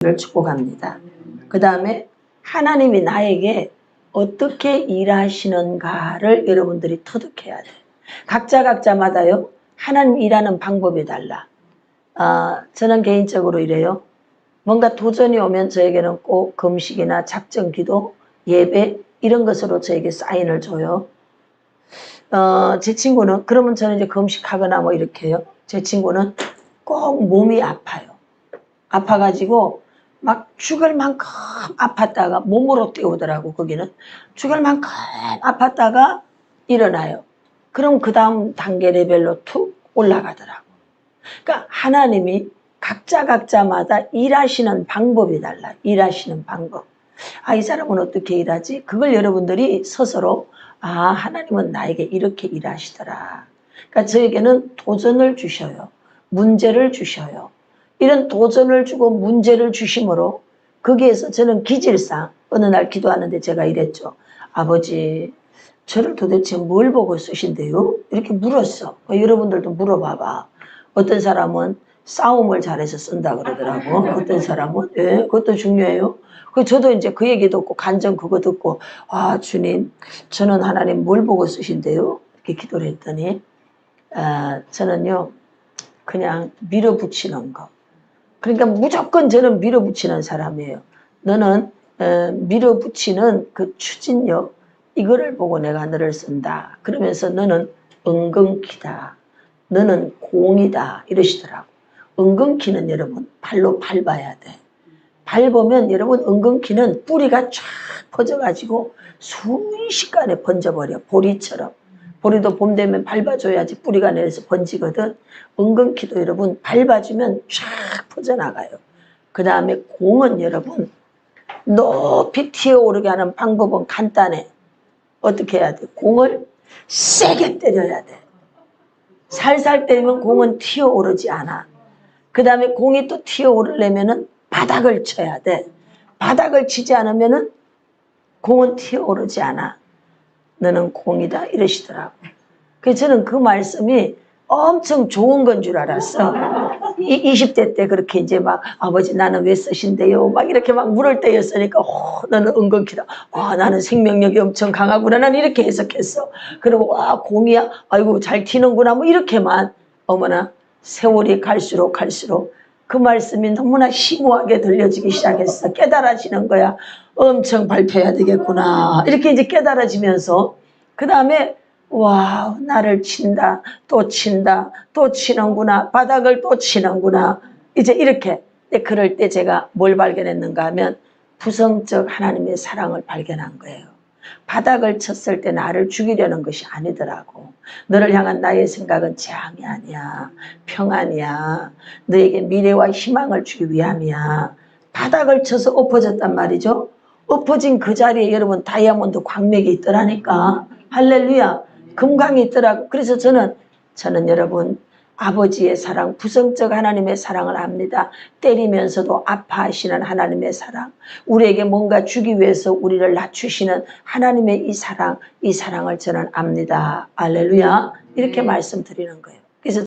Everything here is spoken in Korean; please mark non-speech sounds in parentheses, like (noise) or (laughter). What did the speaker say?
를 축복합니다. 그 다음에 하나님이 나에게 어떻게 일하시는가를 여러분들이 터득해야 돼. 각자 각자마다요. 하나님 일하는 방법이 달라. 아, 저는 개인적으로 이래요. 뭔가 도전이 오면 저에게는 꼭 금식이나 작정 기도, 예배 이런 것으로 저에게 사인을 줘요. 어, 제 친구는 그러면 저는 이제 금식하거나 뭐 이렇게 해요. 제 친구는 꼭 몸이 아파요. 아파가지고 막 죽을 만큼 아팠다가 몸으로 뛰어오더라고 거기는 죽을 만큼 아팠다가 일어나요. 그럼 그 다음 단계 레벨로 툭 올라가더라고. 그러니까 하나님이 각자 각자마다 일하시는 방법이 달라. 일하시는 방법. 아, 이 사람은 어떻게 일하지? 그걸 여러분들이 스스로 아, 하나님은 나에게 이렇게 일하시더라. 그러니까 저에게는 도전을 주셔요. 문제를 주셔요. 이런 도전을 주고 문제를 주심으로 거기에서 저는 기질상 어느 날 기도하는데 제가 이랬죠. 아버지, 저를 도대체 뭘 보고 쓰신대요? 이렇게 물었어. 어, 여러분들도 물어봐봐. 어떤 사람은 싸움을 잘해서 쓴다 그러더라고. (laughs) 어떤 사람은 예, 그것도 중요해요. 그 저도 이제 그 얘기 듣고 간증 그거 듣고 아 주님, 저는 하나님 뭘 보고 쓰신대요? 이렇게 기도를 했더니 아, 저는요 그냥 밀어붙이는 거. 그러니까 무조건 저는 밀어붙이는 사람이에요. 너는 어, 밀어붙이는 그 추진력 이거를 보고 내가 너를 쓴다. 그러면서 너는 은근키다. 너는 공이다. 이러시더라고. 은근키는 여러분 발로 밟아야 돼. 밟으면 여러분 은근키는 뿌리가 쫙 퍼져가지고 순식간에 번져버려. 보리처럼. 보리도 봄 되면 밟아줘야지 뿌리가 내려서 번지거든. 은근키도 여러분 밟아주면 쫙 퍼져나가요. 그 다음에 공은 여러분 높이 튀어오르게 하는 방법은 간단해. 어떻게 해야 돼? 공을 세게 때려야 돼. 살살 때리면 공은 튀어오르지 않아. 그 다음에 공이 또 튀어오르려면은 바닥을 쳐야 돼. 바닥을 치지 않으면은 공은 튀어오르지 않아. 너는 공이다 이러시더라고. 그래서 저는 그 말씀이 엄청 좋은 건 줄 알았어. 이 20대 때 그렇게 이제 막 아버지 나는 왜 쓰신대요? 막 이렇게 막 물을 때였으니까 어, 너는 은근키다. 아 나는 생명력이 엄청 강하구나. 나는 이렇게 해석했어. 그리고 와 공이야. 아이고 잘 튀는구나. 뭐 이렇게만 어머나 세월이 갈수록 갈수록 그 말씀이 너무나 심오하게 들려지기 시작했어. 깨달아지는 거야. 엄청 발표해야 되겠구나. 이렇게 이제 깨달아지면서 그 다음에 와 나를 친다 또 친다 또 치는구나 바닥을 또 치는구나 이제 이렇게 근데 그럴 때 제가 뭘 발견했는가 하면 부성적 하나님의 사랑을 발견한 거예요. 바닥을 쳤을 때 나를 죽이려는 것이 아니더라고. 너를 향한 나의 생각은 재앙이 아니야. 평안이야. 너에게 미래와 희망을 주기 위함이야. 바닥을 쳐서 엎어졌단 말이죠. 엎어진 그 자리에 여러분 다이아몬드 광맥이 있더라니까. 할렐루야. 금광이 있더라고. 그래서 저는 저는 여러분 아버지의 사랑, 부성적 하나님의 사랑을 압니다. 때리면서도 아파하시는 하나님의 사랑, 우리에게 뭔가 주기 위해서 우리를 낮추시는 하나님의 이 사랑, 이 사랑을 저는 압니다. 알렐루야. 이렇게 말씀드리는 거예요.